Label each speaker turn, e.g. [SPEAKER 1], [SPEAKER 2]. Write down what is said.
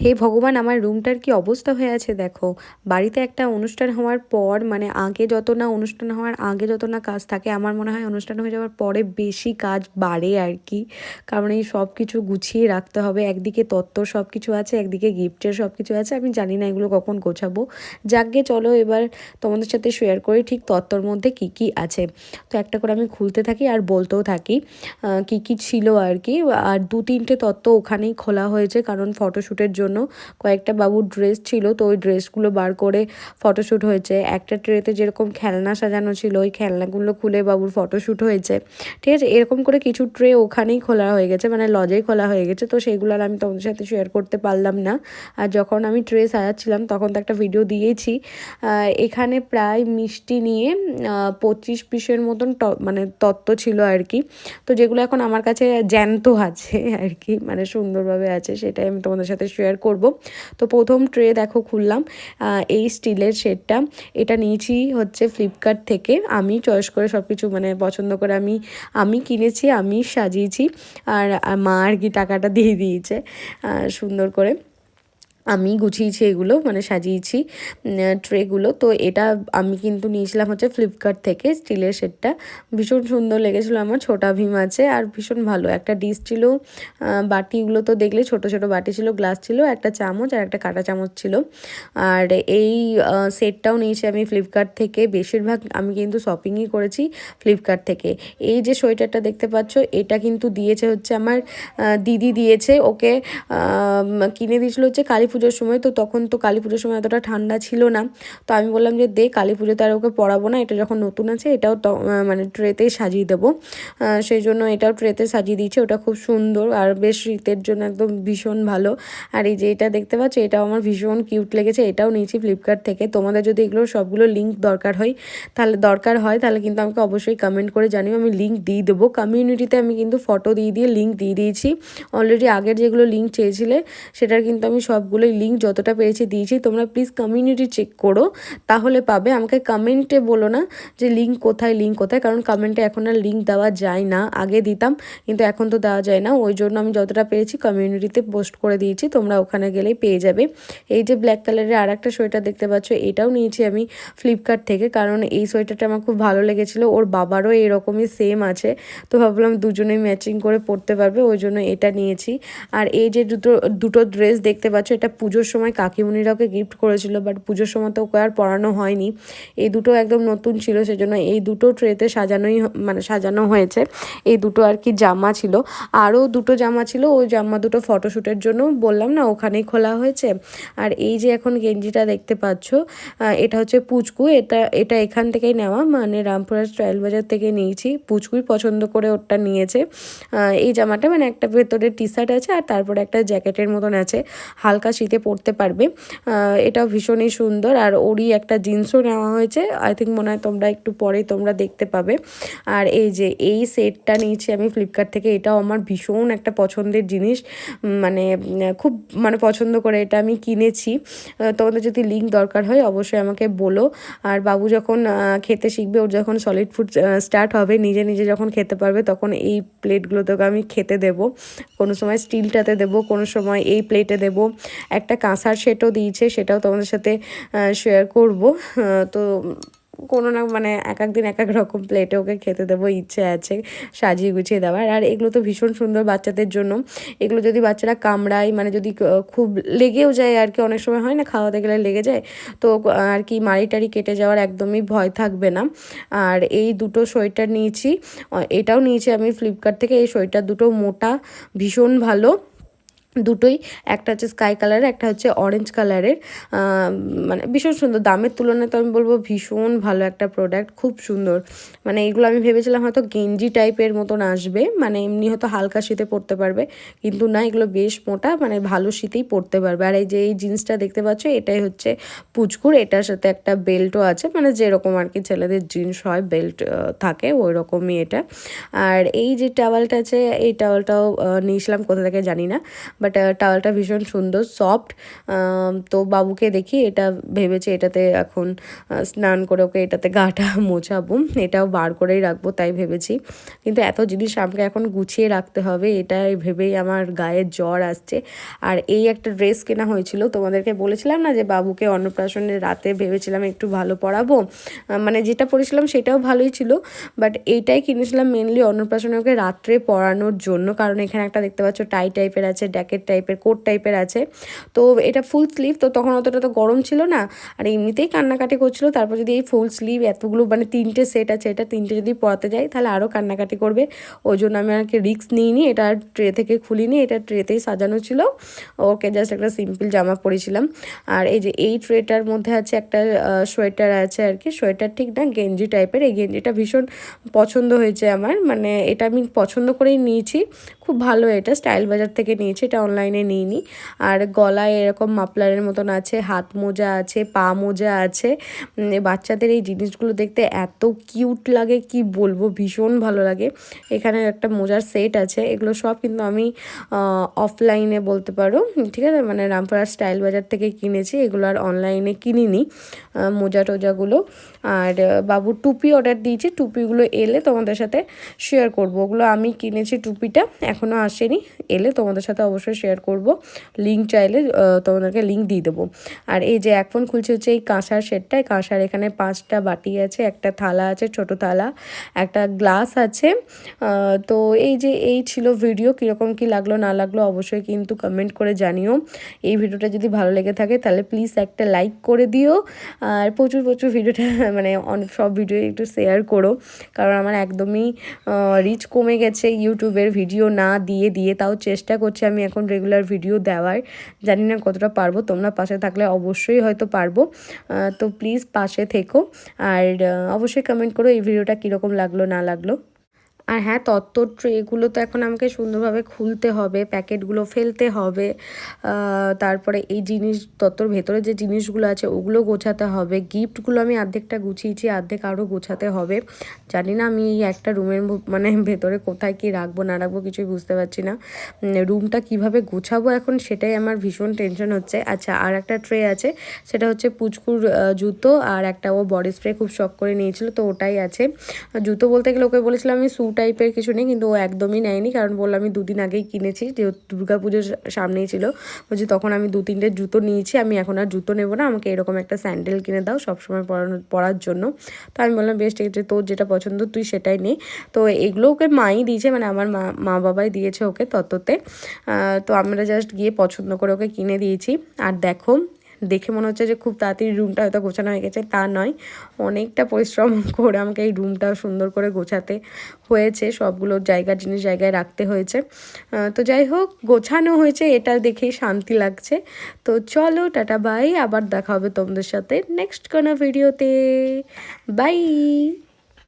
[SPEAKER 1] হে ভগবান, আমার রুমটার কি অবস্থা হয়ে আছে দেখো। বাড়িতে একটা অনুষ্ঠান হওয়ার পর মানে আগে যত না অনুষ্ঠান হওয়ার, আগে যত না কাজ থাকে, আমার মনে হয় অনুষ্ঠান হয়ে যাওয়ার পরে বেশি কাজ বাড়ে আর কি। কারণ এই সব কিছু গুছিয়ে রাখতে হবে। একদিকে তত্ত্ব সব কিছু আছে, একদিকে গিফটের সব কিছু আছে। আমি জানি না এগুলো কখন গোছাবো। যাকগে, চলো এবার তোমাদের সাথে শেয়ার করি ঠিক তত্ত্বর মধ্যে কি কি আছে। তো একটা করে আমি খুলতে থাকি আর বলতেও থাকি কি কি ছিল আর কি। আর দু তিনটে তত্ত্ব ওখানেই খোলা হয়েছে, কারণ ফটোশ্যুটের জন্য জন্য কয়েকটা বাবুর ড্রেস ছিল, তো ওই ড্রেসগুলো বার করে ফটোশ্যুট হয়েছে। একটা ট্রেতে যেরকম খেলনা সাজানো ছিল, ওই খেলনাগুলো খুলে বাবুর ফটোশ্যুট হয়েছে। ঠিক আছে? এরকম করে কিছু ট্রে ওখানেই খোলা হয়ে গেছে মানে লজেই খোলা হয়ে গেছে, তো সেইগুলো আর আমি তোমাদের সাথে শেয়ার করতে পারলাম না। আর যখন আমি ট্রে সাজাচ্ছিলাম, তখন তো একটা ভিডিও দিয়েছি। এখানে প্রায় মিষ্টি নিয়ে পঁচিশ পিসের মতন মানে তত্ত্ব ছিল আর কি। তো যেগুলো এখন আমার কাছে জ্যান্ত আছে আর কি মানে সুন্দরভাবে আছে, সেটাই আমি তোমাদের সাথে শেয়ার করব। তো প্রথম ট্রে দেখো খুললাম এই স্টিলের শেডটা এটা নিয়েছি হচ্ছে ফ্লিপকার্ট থেকে। আমি চয়েস করে সব কিছু মানে পছন্দ করে আমি আমি কিনেছি, আমি সাজিয়েছি। আর মা আর কি টাকাটা দিয়ে দিয়েছে সুন্দর করে। আমি গুছিয়েছি এগুলো মানে সাজিয়েছি ট্রেগুলো তো এটা আমি কিন্তু নিয়েছিলাম হচ্ছে ফ্লিপকার্ট থেকে স্টিলের সেটটা। ভীষণ সুন্দর লেগেছিলো আমার, ছোটা ভীম আছে আর ভীষণ ভালো। একটা ডিশ ছিল বাটিগুলো তো দেখলে ছোট ছোট বাটি ছিল, গ্লাস ছিল, একটা চামচ আর একটা কাটা চামচ ছিল। আর এই সেটটাও নিয়েছি আমি ফ্লিপকার্ট থেকে। বেশিরভাগ আমি কিন্তু শপিংই করেছি ফ্লিপকার্ট থেকে। এই যে সোয়েটারটা দেখতে পাচ্ছ, এটা কিন্তু দিয়েছে হচ্ছে আমার দিদি দিয়েছে। ওকে কিনে দিয়েছিল হচ্ছে কালী পুজোর সময়, তো তখন তো কালী পুজোর সময় এতটা ঠান্ডা ছিল না। তো আমি বললাম যে, দে কালী পুজোতে আর ওকে পড়াবো না, এটা যখন নতুন আছে, এটাও মানে ট্রেতেই সাজিয়ে দেবো। সেই জন্য এটাও ট্রেতে সাজিয়ে দিয়েছে, ওটা খুব সুন্দর আর বেশ শীতের জন্য একদম ভীষণ ভালো। আর এই যে, এটা দেখতে পাচ্ছ, এটাও আমার ভীষণ কিউট লেগেছে, এটাও নিয়েছি ফ্লিপকার্ট থেকে। তোমাদের যদি এগুলো সবগুলো লিঙ্ক দরকার হয়, তাহলে, দরকার হয়, তাহলে কিন্তু আমাকে অবশ্যই কমেন্ট করে জানিও, আমি লিঙ্ক দিয়ে দেবো। কমিউনিটিতে আমি কিন্তু ফটো দিয়ে দিয়ে লিঙ্ক দিয়ে দিয়েছি। অলরেডি আগের যেগুলো লিঙ্ক চেয়েছিলে, সেটার কিন্তু আমি সবগুলো সবগুলোই লিঙ্ক যতটা পেরেছি দিয়েছি, তোমরা প্লিজ কমিউনিটি চেক করো, তাহলে পাবে। আমাকে কমেন্টে বলো না যে লিঙ্ক কোথায় লিঙ্ক কোথায়, কারণ কমেন্টে এখন আর লিঙ্ক দেওয়া যায় না। আগে দিতাম, কিন্তু এখন তো দেওয়া যায় না। ওই জন্য আমি যতটা পেরেছি কমিউনিটিতে পোস্ট করে দিয়েছি, তোমরা ওখানে গেলেই পেয়ে যাবে। এই যে ব্ল্যাক কালারের আর একটা সোয়েটার দেখতে পাচ্ছ, এটাও নিয়েছি আমি ফ্লিপকার্ট থেকে, কারণ এই সোয়েটারটা আমার খুব ভালো লেগেছিলো। ওর বাবারও এরকমই সেম আছে। তো ভাবলাম দুজনেই ম্যাচিং করে পরতে পারবে, ওই জন্য এটা নিয়েছি। আর এই যে দুটো দুটো ড্রেস দেখতে পাচ্ছ, এটা পুজোর সময় কাকিমুনিরাওকে গিফট করেছিল বাট পুজোর সময় তো ওকে আর পরানো হয়নি। এই দুটো একদম নতুন ছিল, সেজন্য এই দুটো ট্রেতে সাজানোই মানে সাজানো হয়েছে। এই দুটো আর কি জামা ছিল। আরও দুটো জামা ছিল, ওই জামা দুটো ফটোশ্যুটের জন্য বললাম না, ওখানেই খোলা হয়েছে। আর এই যে এখন গেঞ্জিটা দেখতে পাচ্ছ এটা হচ্ছে পুচকু, এটা এটা এখান থেকেই নেওয়া মানে রামপুরা স্টাইল বাজার থেকে নিয়েছি। পুচকুই পছন্দ করে ওটা নিয়েছে। এই জামাটা মানে একটা ভেতরে টি শার্ট আছে আর তারপরে একটা জ্যাকেটের মতন আছে। হালকা শীতে পরতে পারবে। এটাও ভীষণই সুন্দর। আর ওরই একটা জিন্সও নেওয়া হয়েছে। আই থিঙ্ক মনে হয় তোমরা একটু পরেই তোমরা দেখতে পাবে। আর এই যে এই সেটটা নিয়েছি আমি ফ্লিপকার্ট থেকে, এটাও আমার ভীষণ একটা পছন্দের জিনিস। মানে খুব মানে পছন্দ করে এটা আমি কিনেছি। তোমাদের যদি লিঙ্ক দরকার হয় অবশ্যই আমাকে বলো। আর বাবু যখন খেতে শিখবে, ওর যখন সলিড ফুড স্টার্ট হবে, নিজে নিজে যখন খেতে পারবে, তখন এই প্লেটগুলো তোকে আমি খেতে দেব। কোনো সময় স্টিলটাতে দেবো, কোনো সময় এই প্লেটে দেব। একটা কাঁসার সেটও দিয়েছে, সেটাও তোমাদের সাথে শেয়ার করব। তো কোনো না মানে এক এক দিন এক এক রকম প্লেটে ওকে খেতে দেবো, ইচ্ছে আছে সাজিয়ে গুছিয়ে দেওয়ার। আর এগুলো তো ভীষণ সুন্দর বাচ্চাদের জন্য। এগুলো যদি বাচ্চারা কামড়ায় মানে যদি খুব লেগেও যায় আর কি, অনেক সময় হয় না খাওয়াতে গেলে লেগে যায়, তো আর কি মাড়ি টাড়ি কেটে যাওয়ার একদমই ভয় থাকবে না। আর এই দুটো সোয়েটার নিয়েছি এটাও নিয়েছি আমি ফ্লিপকার্ট থেকে। এই সোয়েটার দুটো মোটা, ভীষণ ভালো। দুটোই, একটা হচ্ছে স্কাই কালারের একটা হচ্ছে অরেঞ্জ কালারের মানে ভীষণ সুন্দর। দামের তুলনায় তো আমি বলব ভীষণ ভালো একটা প্রোডাক্ট খুব সুন্দর। মানে এগুলো আমি ভেবেছিলাম হয়তো গেঞ্জি টাইপের মতন আসবে মানে এমনি হয়তো হালকা শীতে পরতে পারবে, কিন্তু না, এগুলো বেশ মোটা মানে ভালো শীতেই পরতে পারবে। আর এই যে এই জিন্সটা দেখতে পাচ্ছ, এটাই হচ্ছে পুচকুর, এটার সাথে একটা বেল্টও আছে মানে যেরকম আর কি ছেলেদের জিন্স হয় বেল্ট থাকে ওই রকমই এটা। আর এই যে টাওয়ালটা আছে, এই টাওয়ালটাও নিয়েছিলাম, কোথা থেকে জানি না। বাট টাওয়ালটা ভীষণ সুন্দর, সফট। তো বাবুকে দেখি, এটা ভেবেছে এটাতে এখন স্নান করে ওকে এটাতে গাটা মোছাবো। এটাও বার করেই রাখব, তাই ভেবেছি। কিন্তু এত জিনিস আমাকে এখন গুছিয়ে রাখতে হবে, এটাই ভেবেই আমার গায়ে জ্বর আসছে। আর এই একটা ড্রেস কেনা হয়েছিল, তোমাদেরকে বলেছিলাম না যে বাবুকে অন্নপ্রাশনের রাতে ভেবেছিলাম একটু ভালো পরাবো? মানে যেটা পরেছিলাম সেটাও ভালোই ছিল, বাট এইটাই কিনেছিলাম মেনলি অন্নপ্রাশনে ওকে রাত্রে পরানোর জন্য। কারণ এখানে একটা দেখতে পাচ্ছ, টাই টাইপের আছে ড্যাকেট টাইপের কোট টাইপের আছে। তো এটা ফুল স্লিভ তো তখন অতটা তো গরম ছিল না। আর এমনিতেই কান্নাকাটি করছিল, তারপর যদি এই ফুল স্লিভ এতগুলো মানে তিনটে সেট আছে, এটা তিনটে যদি পরাতে যাই তাহলে আরও কান্নাকাটি করবে। ওই জন্য আমি আর কি রিক্স নিইনি, এটা ট্রে থেকে খুলিনি, এটা ট্রেতেই সাজানো ছিল। ওকে জাস্ট একটা সিম্পল জামা পরেছিলাম। আর এই যে এই ট্রেটার মধ্যে আছে একটা সোয়েটার আছে আর কি সোয়েটার ঠিক না, গেঞ্জি টাইপের এই গেঞ্জিটা ভীষণ পছন্দ হয়েছে আমার মানে এটা আমি পছন্দ করেই নিয়েছি। খুব ভালো এটা স্টাইল বাজার থেকে নিয়েছি, এটা অনলাইনে নিইনি। আর গলায় এরকম মাপলারের মতন আছে, হাত মোজা আছে, পা মোজা আছে। বাচ্চাদের এই জিনিসগুলো দেখতে এত কিউট লাগে, কি বলব? ভীষণ ভালো লাগে। এখানে একটা মোজার সেট আছে, এগুলো সব কিন্তু আমি অফলাইনে বলতে পারো। ঠিক আছে? মানে রামপুরহাট স্টাইল বাজার থেকে কিনেছি, এগুলো আর অনলাইনে কিনিনি মোজা টোজাগুলো। আর বাবুর টুপি অর্ডার দিয়েছি, টুপিগুলো এলে তোমাদের সাথে শেয়ার করব। ওগুলো আমি কিনেছি টুপিটা এখনও আসেনি, এলে তোমাদের সাথে অবশ্যই শেয়ার করব। লিঙ্ক চাইলে তোমাদেরকে লিঙ্ক দিয়ে দেবো। আর এই যে এখন খুলছে হচ্ছে এই কাঁসার সেটটা কাঁসার এখানে পাঁচটা বাটি আছে, একটা থালা আছে, ছোট থালা, একটা গ্লাস আছে। তো এই যে এই ছিল ভিডিও কীরকম কী লাগল, না লাগল অবশ্যই কিন্তু কমেন্ট করে জানিও। এই ভিডিওটা যদি ভালো লেগে থাকে তাহলে প্লিজ একটা লাইক করে দিও। আর প্রচুর প্রচুর ভিডিওটা মানে অনেক সব ভিডিও একটু শেয়ার করো। কারণ আমার একদমই রিচ কমে গেছে। ইউটিউবের ভিডিও না দিয়ে দিয়ে তাও চেষ্টা করছি আমি এখন রেগুলার ভিডিও দেওয়ার। জানি না কতটা পারব, তোমরা পাশে থাকলে অবশ্যই হয়তো পারব। তো প্লিজ পাশে থেকো। আর অবশ্যই কমেন্ট করো এই ভিডিওটা কীরকম লাগল, না লাগল। আর হ্যাঁ তত্ত্ব ট্রেগুলো তো এখন আমাকে সুন্দরভাবে খুলতে হবে, প্যাকেটগুলো ফেলতে হবে তারপরে এই জিনিস, তত্ত্বর ভেতরে যে জিনিসগুলো আছে ওগুলো গোছাতে হবে, গিফটগুলো আমি অর্ধেকটা গুছিয়েছি অর্ধেক আরও গোছাতে হবে। জানি না আমি এই একটা রুমের মানে ভেতরে কোথায় কি রাখব, না রাখব কিছুই বুঝতে পারছি না। রুমটা কীভাবে গোছাবো এখন সেটাই আমার ভীষণ টেনশন হচ্ছে। আচ্ছা আর একটা ট্রে আছে, সেটা হচ্ছে পুচকুর জুতো, আর একটা ও বডি স্প্রে খুব শখ করে নিয়েছিল, তো ওটাই আছে। জুতো বলতে গেলে ওকে বলেছিলাম আমি শু টাইপের কিছু নেই, কিন্তু ও একদমই নেয়নি। কারণ বললাম আমি দুদিন আগেই কিনেছি। যেহেতু দুর্গা পুজোর সামনেই ছিল। বলছি, তখন আমি দু তিনটে জুতো নিয়েছি, আমি এখন আর জুতো নেব না। আমাকে এরকম একটা স্যান্ডেল কিনে দাও সবসময় পরানো, পরার জন্য। তো আমি বললাম, বেশ, ঠিক আছে, তোর যেটা পছন্দ, তুই সেটাই নে। তো এগুলো ওকে মাই দিয়েছে মানে আমার মা মা বাবাই দিয়েছে ওকে তততে তো আমরা জাস্ট গিয়ে পছন্দ করে ওকে কিনে দিয়েছি। আর দেখো দেখে মনে হচ্ছে যে খুব তাড়াতাড়ি রুমটা হয়তো গোছানো হয়ে গেছে, তা নয়। অনেকটা পরিশ্রম করে আমাকে এই রুমটা সুন্দর করে গোছাতে হয়েছে, সবগুলো জায়গার জিনিস জায়গায় রাখতে হয়েছে। তো যাই হোক, গোছানো হয়েছে, এটা দেখেই শান্তি লাগছে। তো চলো, টাটা বাই আবার দেখা হবে তোমাদের সাথে নেক্সট কোনো ভিডিওতে বাই